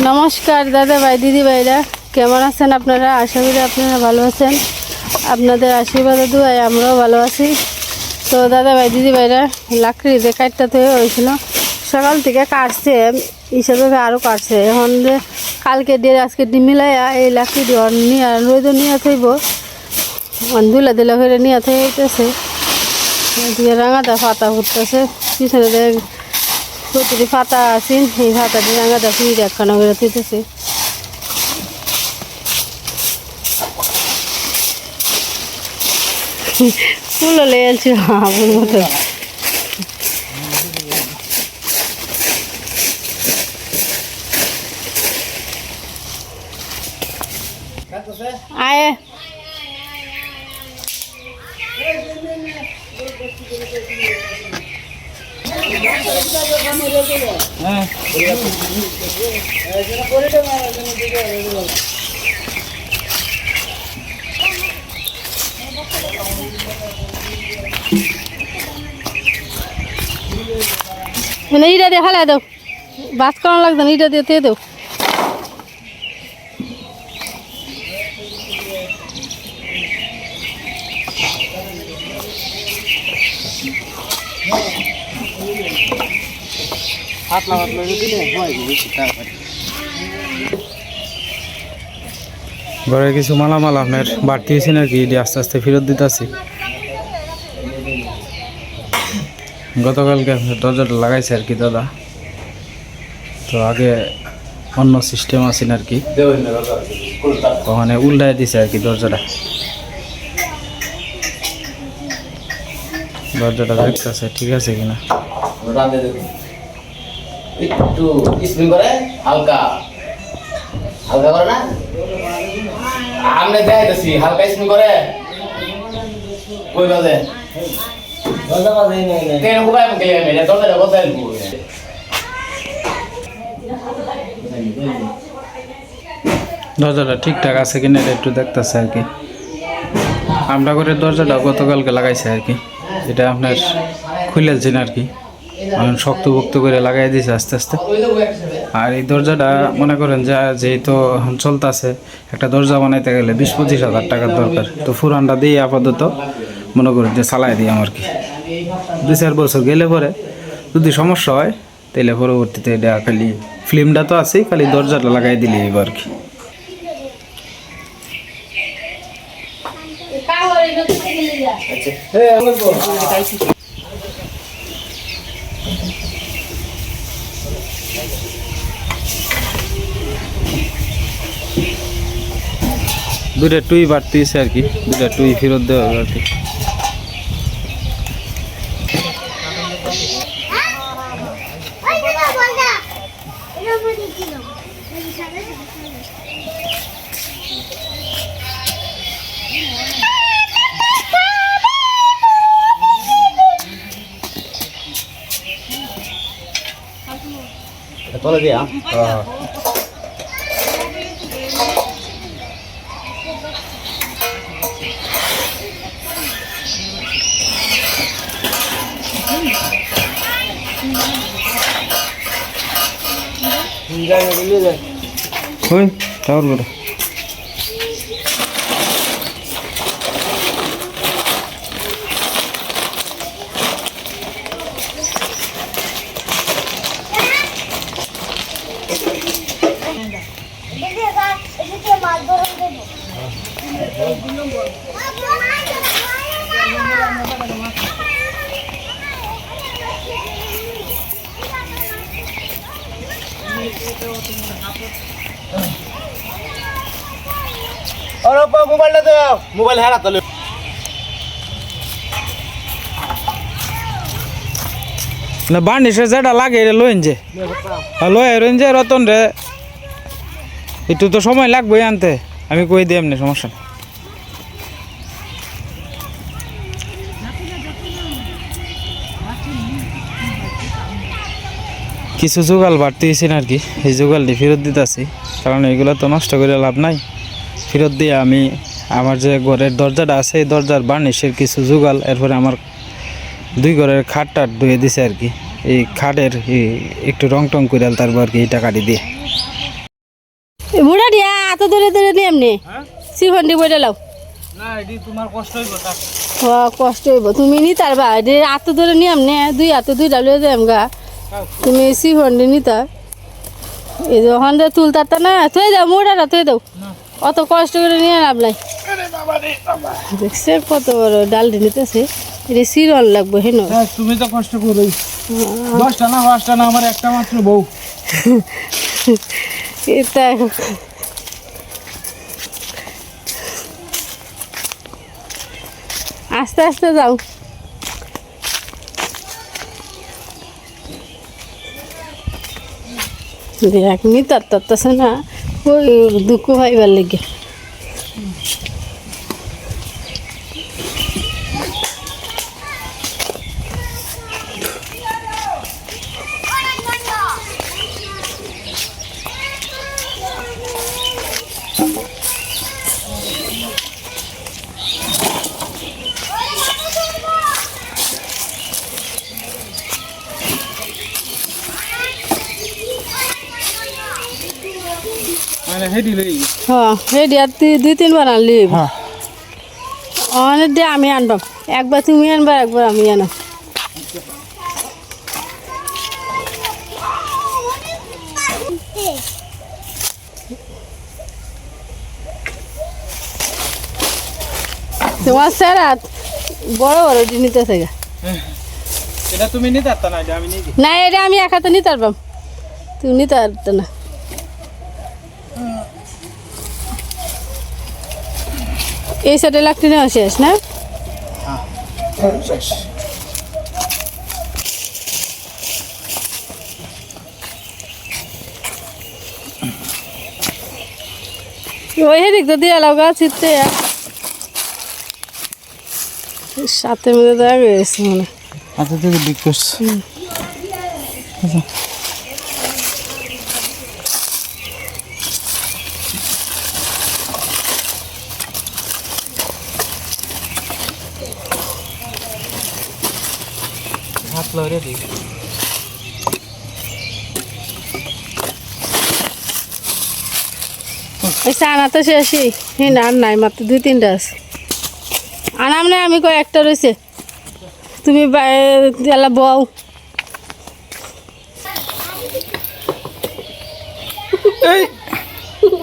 নমস্কার দাদা ভাই, দিদি ভাইরা। কেমন আছেন আপনারা? আশা করি আপনারা ভালো আছেন। আপনাদের আশীর্বাদ দুয়ায় আমরাও ভালো আছি। তো দাদা ভাই, দিদি ভাইরা, লাকড়ি যে কাটতে হয়েছিল, সকাল থেকে কাটছে, হিসাবে আরও কাটছে। এখন যে কালকে দিয়ে আজকে মিলাইয়া এই লাকড়ি দিয়ে নিয়ে রোদ নিয়ে থাকব দুলা দিলা করে নিয়ে থাকতেছে রাঙাটা পাতা ফুটতেছে। পিছনে দেখ প্রতিটি পাতা আছে, এই পাতাটি রাঙাটা ফির একখানা করে তুইতেছে ফুল হলে এলছি হাবুর মতো। আয়। মানে ইটা দিয়ে হালাই দাও। বাস করানো লাগবে না ইটা দিয়ে দিয়ে দাও। ঘরে কিছু মালামাল আপনার বাড়তি হয়েছে নাকি? এটি আস্তে আস্তে ফেরত দিতেছি। গতকালকে আপনার দরজাটা লাগাইছে আর কি দাদা। তো আগে অন্য সিস্টেম আছে আর কি ওখানে উল্টায় দিছে আর কি দরজাটা। দরজাটা দেখতেছে ঠিক আছে কিনা? একটু স্পিন করে হালকা। হালকা করে না? আমরা দেখাইতেছি হালকা স্পিন করে। কই বাজে? মুখে লেগে দরজাটা বসাই দেবো। দরজাটা ঠিকঠাক আছে কিনা এটা একটু দেখতেছে আর কি। আমরা করে দরজাটা গতকালকে লাগাইছে আর কি। এটা আপনার খুলেছে না আর কি। এখন শক্তভুক্ত করে লাগাই দিয়েছে আস্তে আস্তে। আর এই দরজাটা মনে করেন যে যেহেতু এখন চলতেছে একটা দরজা বানাইতে গেলে বিশ পঁচিশ হাজার টাকার দরকার। তো ফুরানটা দিয়ে আপাতত মনে করেন যে চালাই দিই আমার কি। দু চার বছর গেলে পরে যদি সমস্যা হয় তাহলে পরবর্তীতে এটা খালি ফিল্মটা তো আছেই খালি দরজাটা লাগাই দিলে এবার কি। দুটা টুই বাড়তি হয়েছে আর কি। দুটা টুই ফেরত দেওয়া হবে আর কি। দিয়া? ওই টাওয়ার বড় আরে মোবাইলটা দাও। মোবাইল যেটা লাগে, এটা লইন যে। রতন রে। একটু তো সময় লাগবে আনতে। আমি কই দিই এমনি, সমস্যা। কিছু জোগাল বাড়তি হয়েছে আর কি এই জোগালটি ফেরত দিতেছি। কারণ এগুলো তো নষ্ট করে লাভ নাই। ফেরত দিয়ে আমি আমার যে ঘরের দরজাটা আছে এই দরজার বার্নিশের কিছু জোগাল এরপরে আমার দুই ঘরের খাট টাট ধুয়ে দিছে আর কি। এই খাটের একটু রং টং করে তারপর আর কি এই টাকাটি দিয়ে। মুড়া দিয়া এত দূরে দূরে নিয়ে এমনি? হ্যাঁ? সিফন্ডি বইটা লাও। কষ্ট হইব তুমি নি তার বা এত দূরে নিয়ে এমনি? দুই হাতে দুই ডালিয়ে যাম গা। তুমি সিফন্ডি নিতা? এই যে ওখান থেকে তুলতারতা না? থই দাও মুড়াটা থই দাও। অত কষ্ট করে নিয়ে লাভ নাই দেখছে কত বড় ডাল নিতেছে এটা সিরল লাগবে হেন? তুমি তো কষ্ট করোই। দশটা না পাঁচটা না আমার একটা মাত্র বউ। এটা আস্তে আস্তে যাও। দেখ নি তার তারতেছে না ওই দুঃখ ভাইবার লেগে। মানে হেডি হ্যাঁ আর দুই তিনবার আনলি। হ্যাঁ। অনেক দিয়ে আমি আনবাম একবার তুমি আনবা একবার আমি আনাম তোমার স্যার বড় বড় নিতে থাকে এটা তুমি নিতে না আমি না এটা আমি এক হাতে নিতে পারবাম তুমি নিতে পারত না। এই সাইডে লাগতে নেওয়া শেষ না? ওই হেদিক তো দিয়ে লাগা ছিটতে সাথে মধ্যে দেখা গেছে মনে হয়। আচ্ছা তুই দিক হাত লড়ে দিক ওই চানা তো শেষই। আর নাই মাত্র দুই তিনটা আছে। আনাম না আমি কয় একটা রয়েছে তুমি এলা বউ।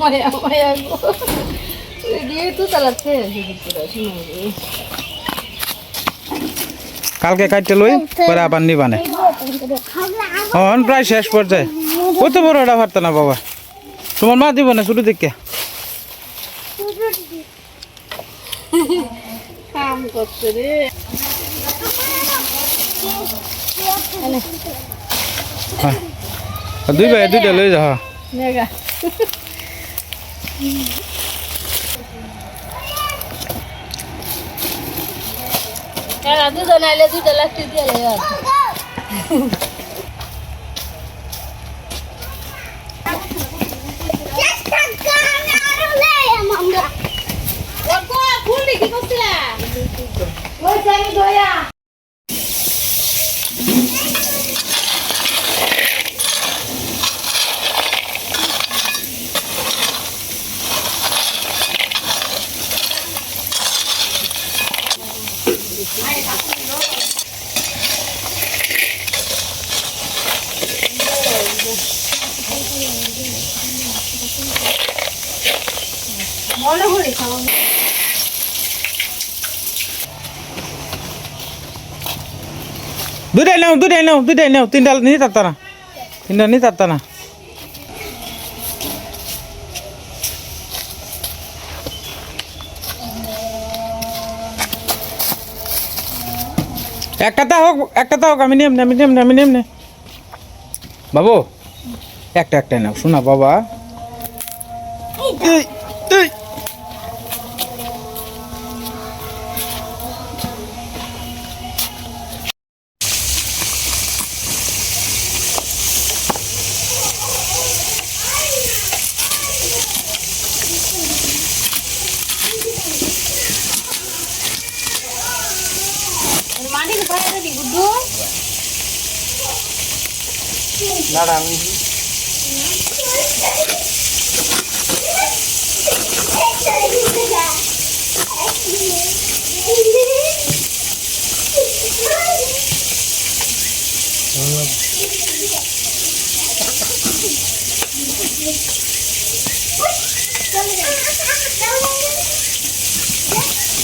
মায়া মায়া গো। দিয়ে তো চালাচ্ছে। কালকে কাটতে লই পরে আবার নিবানে হন প্রায় শেষ পর্যায়ে। কত বড় এটা পারতো না বাবা। তোমার মা দিব না শুরু দেখে? কাম করছে রে। দুই ভাই দুইটা লই যা হ্যাঁ। নেগা হ্যাঁ দুজন আইলে দুইটা লাখটি দিয়ে লাগে মনে করি খাওয়া। দুটাই নাও দুটাই নাও দুটাই নাও, তিনটা নিতে পারতা না তিনটা নিতে পারতা না একটাতে হোক একটাতে হোক, আমি নেম আমি নেম আমি নেম বাবু, একটা একটাই নাও, শোনা, বাবা। nó đang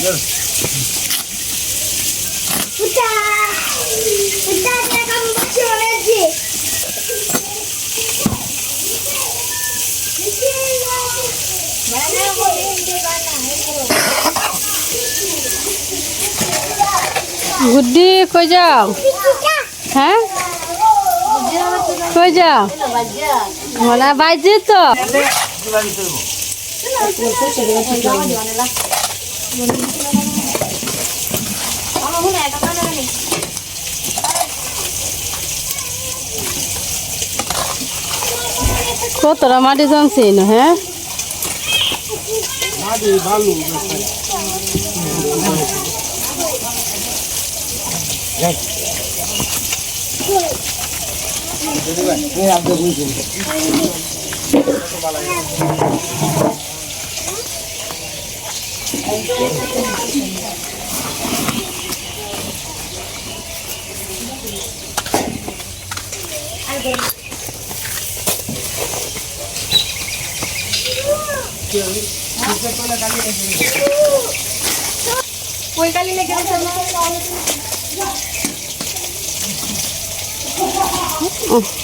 Yes. গুড্ডি কই যাও? হ্যাঁ? কই যাও? মানে বাইজি তো। কতটা মাটি জমছে আগে ভালো Thank you. না হ্যাঁ মাটি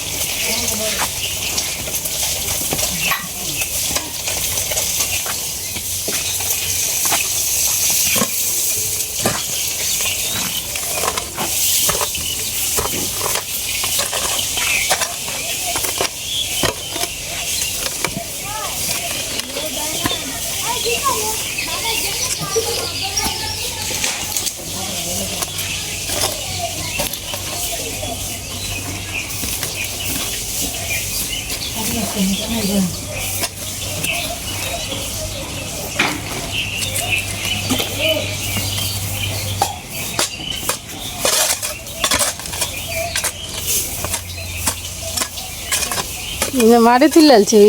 இந்த மரத்தில் அழிச்சு?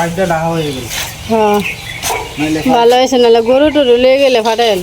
পাঁচটা টাকা হয়ে গেল। হ্যাঁ ভালো হয়েছে নাহলে গরু টরু লেগে গেলে ফাটাই গেল।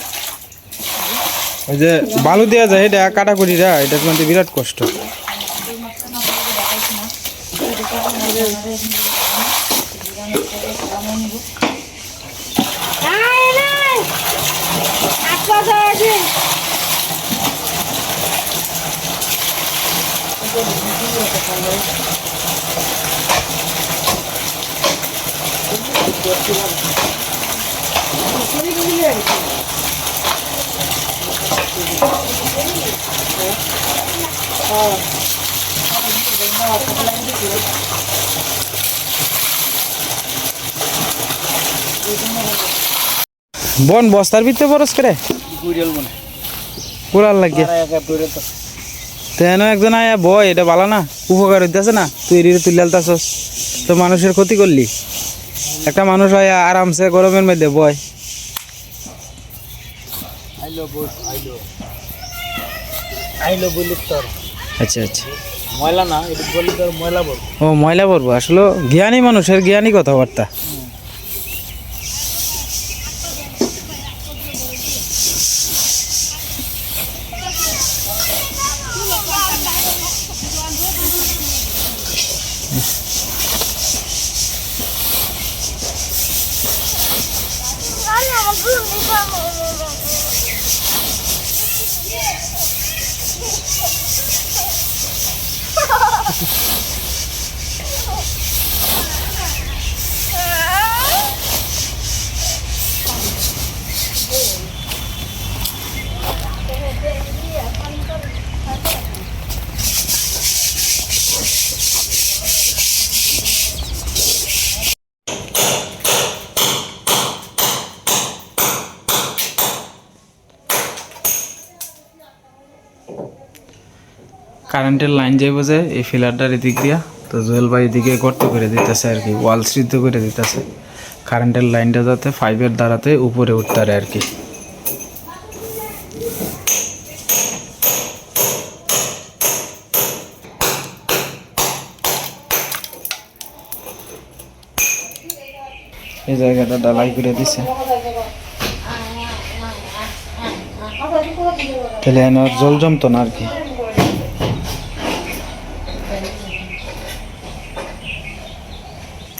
ওই যে বালু দেওয়া যায় এটা কাটা কুটিটা এটার মধ্যে বিরাট কষ্ট। বন, বস্তার ভিতরে বরস করে? পুরার লাগে। তেন একজন আয়া বয়, এটা ভালো না, উপকার হইতেছে না তুই তুই লালতাছস তো মানুষের ক্ষতি করলি। একটা মানুষ আয়া আরামসে গরমের মধ্যে বয়। আইলো। বলি তোর। আচ্ছা আচ্ছা। ময়লা না এটা তোর ময়লা বলব ও ময়লা বলব? আসলে জ্ঞানী মানুষের জ্ঞানী কথাবার্তা। কারেন্টের লাইন যাইব যে, এই ফিলারটার এদিক দিয়া। তো জুয়েল ভাই এদিকে গর্ত করে দিতেছে আর কি, ওয়াল সিদ্ধ করে দিতেছে। কারেন্টের লাইনটা যাতে ফাইভের দ্বারাতে উপরে উঠতে আর কি। এই জায়গাটা ডালাই করে দিছে। তাহলে জল জমতো না আর কি?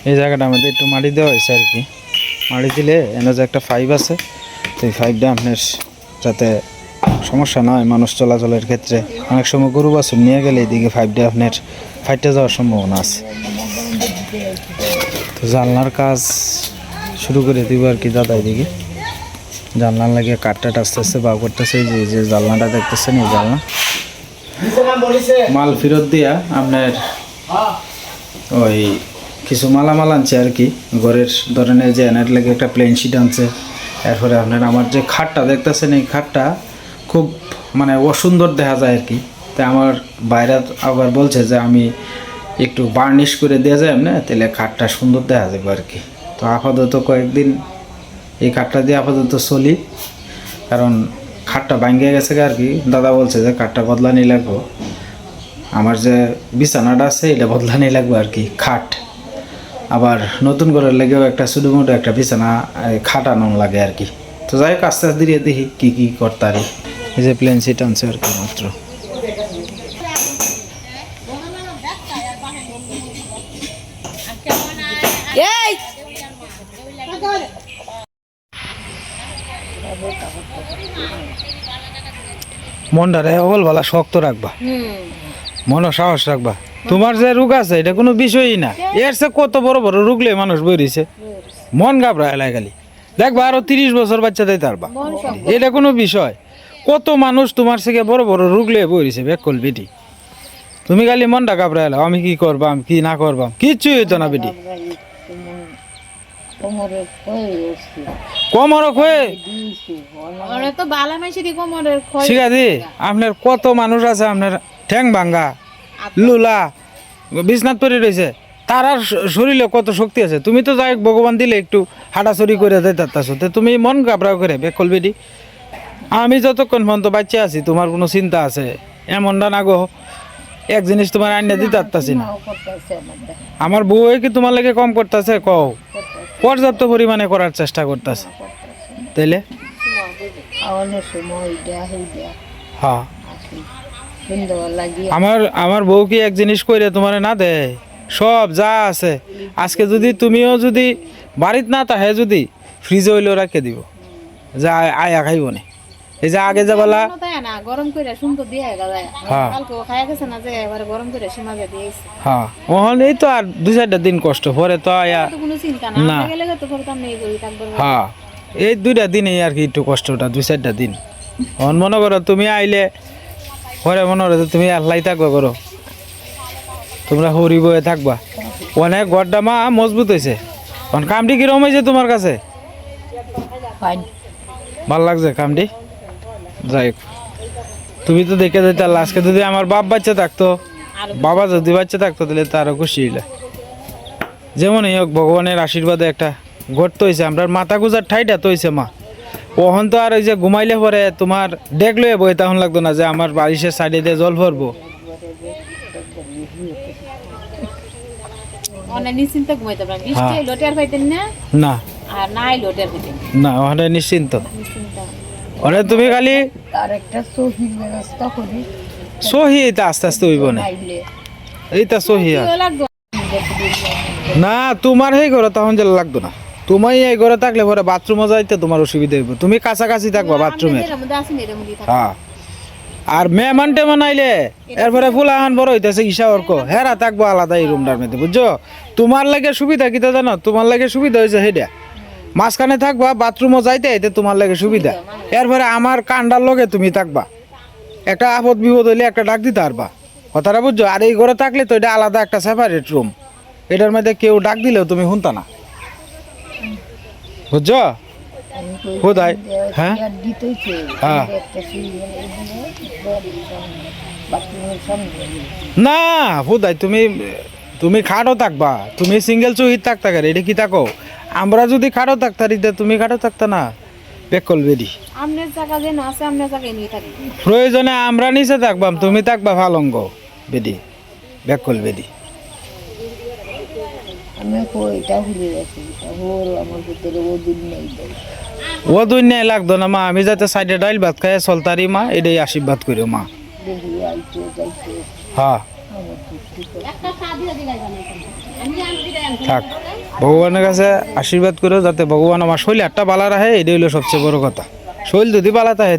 এই জায়গাটা আমাদের একটু মাটি দেওয়া হয়েছে আর কি। মাটি দিলে এনে যে একটা ফাইভ আছে এই ফাইভটা আপনার যাতে সমস্যা না হয় মানুষ চলাচলের ক্ষেত্রে। অনেক সময় গরু বাছুর নিয়ে গেলে এদিকে ফাইভটা আপনার ফাইটে যাওয়ার সম্ভাবনা আছে। তো জানলার কাজ শুরু করে দিব আর কি দাদা এদিকে। জানলার লাগে কাঠটা আস্তে আস্তে বা করতেছে যে যে জানলাটা দেখতেছেন, এই জানলা। মাল ফেরত দিয়া আপনার ওই কিছু মালামাল আনছে আর কি। ঘরের ধরনের যে এনার লাগে একটা প্লেন শিট আনছে। এরপরে আপনার আমার যে খাটটা, দেখতেছেন এই খাটটা খুব মানে অসুন্দর দেখা যায় আর কি। তাই আমার বাইরে আবার বলছে যে, আমি একটু বার্নিশ করে দেওয়া যায় না, তাহলে খাটটা সুন্দর দেখা যাবে আর কি। তো আপাতত কয়েকদিন এই খাটটা দিয়ে আপাতত চলি। কারণ খাটটা ভাঙ্গে গেছে আর কি। দাদা বলছে যে, খাটটা বদলানি লাগবো। আমার যে বিছানাটা আছে, এটা বদলানি লাগবে আর কি, খাট। আবার নতুন ঘরের লেগেও একটা ছোটো মোটো একটা বিছানা খাটানো লাগে আর কি। তো যাই হোক আস্তে আস্তে দেখি কী কী করতে পারি এই যে প্লেন সিট আনছে আর কি মাত্র। মনটারে অবল ভালা শক্ত রাখবা। মন সাহস রাখবা। তোমার যে রোগ আছে এটা কোনো বিষয়ই না। এর সে কত বড় বড় রোগলে মানুষ বেরিয়েছে। মন ঘাবড়ায় লাগে খালি। দেখবা আরও তিরিশ বছর বাচ্চা দিতে পারবা এটা কোনো বিষয়। কত মানুষ তোমার থেকে বড় বড় রোগলে বেরিয়েছে বেকল বেটি। তুমি খালি মনটা ঘাবড়ায় এলাও আমি কি করবাম কি না করবাম? কিচ্ছুই হইতো না বেটি। আপনার কত মানুষ আছে আপনার ঠ্যাং ভাঙ্গা। লুলা বিছনাথ পরে রয়েছে। তার আর শরীরে কত শক্তি আছে? তুমি তো যাই ভগবান দিলে একটু হাঁটাচড়ি করে যাইতাছো তো তুমি মন ঘাবড়াও করে বেকল বেডি আমি যতক্ষণ পর্যন্ত বাচ্চা আছি তোমার কোনো চিন্তা আছে? এমনটা না গো এক জিনিস তোমার আইনে দিতে পারতাছি না। আমার বউ কি তোমার লাগে কম করতেছে? কও। পর্যাপ্ত পরিমাণে করার চেষ্টা করতেছে। তাইলে? দেয়া। হয়ে। আমার আমার বউ কি এক জিনিস কইরে তোমার না দেয়? সব যা আছে। আজকে যদি তুমিও যদি বাড়িত না তাহে যদি ফ্রিজে হইলেও রাখে দিব। যা আয়া খাইব না। এই যে আগে যে বলা গরম করে সুন্দর দিয়ে হ্যাঁ। খায়া গেছে না যে এবারে গরম করে সীমা দিয়ে দিয়েছে। হ্যাঁ। ওহন এই তো আর দু চারটা দিন কষ্ট পরে তো আয়া কোনো চিন্তা না। গেলে তো করতাম নেই করি তারপর হ্যাঁ। এই দুইটা দিনই আর কি একটু কষ্টটা দুই চারটা দিন। অন মনে করো তুমি আইলে পরে মনে যে তুমি আল্লাহ থাকবা করো। তোমরা হরি বয়ে থাকবা। অনেক গড্ডা মা মজবুত হয়েছে অন কামটি কিরম হয়েছে তোমার কাছে? ভালো লাগছে কামটি যাই তুমি তো দেখে যেতে আজকে যদি আমার বাপ বাচ্চা থাকতো বাবা যদি বাচ্চা থাকতো তাহলে তো খুশি হইলে। যেমনই হোক ভগবানের আশীর্বাদে একটা ঘটতে হয়েছে আমরা মাথা গুজার ঠাইটা তো হয়েছে মা। ওহন তো আর ওই যে ঘুমাইলে পরে তোমার ডেক লয়ে বই তখন লাগতো না যে আমার বারিশের সাইডে দিয়ে জল ভরবো। হ্যাঁ। না? না। ওখানে নিশ্চিন্ত। নিশ্চিন্ত। ওখানে তুমি খালি করি। সহি এটা আস্তে আস্তে হইব না। এইটা সহি না তোমার সেই ঘরে তখন যে লাগতো না। তুমি এই ঘরে থাকলে পরে বাথরুমে যাইতে তোমার অসুবিধা হইব। তুমি কাছাকাছি থাকবা বাথরুমে। হ্যাঁ। আর মেহমান টেমান আইলে এরপরে ফুলাহান বড় হইতেছে ঈশা অর্ক। হেরা থাকব আলাদা এই রুমটার মধ্যে বুঝছ? তোমার লাগে সুবিধা কিতা জানো? তোমার লাগে সুবিধা হয়েছে সেইটা মাঝখানে থাকবা বাথরুমও যাইতে আইতে তোমার লাগে সুবিধা। এরপরে আমার কান্ডার লগে তুমি থাকবা। একটা আপদ বিপদ হইলে একটা ডাক দিতে পারবা। কথাটা বুঝছ? আর এই ঘরে থাকলে তো এটা আলাদা একটা সেপারেট রুম এটার মধ্যে কেউ ডাক দিলেও তুমি শুনতা না। বুঝছ? কোথায় হ্যাঁ? হ্যাঁ। না হুদাই তুমি তুমি খাটো থাকবা। তুমি সিঙ্গেল চুহিত থাকতা কারে এটা কি থাকো? আমরা যদি খাটো থাকতারি তুমি খাটো থাকতা না? বেকল বেরি। প্রয়োজনে আমরা নিচে থাকবাম তুমি থাকবা ফালঙ্গ। বেদি বেকল বেদি আমি এটা ভুলে গেছি। ওর আমার ভিতরে ও দিন নেই দেয় ও দুনিয়ায় লাগতো না মা। আমি যাতে সাইডে ডাইল ভাত খাই চলতারি মা এটাই আশীর্বাদ করিও মা। দেখি আইতে যাইতে। হ্যাঁ। করে থাক। ভগবানের কাছে আশীর্বাদ করো যাতে ভগবান আমার শৈল একটা বালা রাখে এটাই হলো সবচেয়ে বড় কথা। শৈল যদি বালা থাকে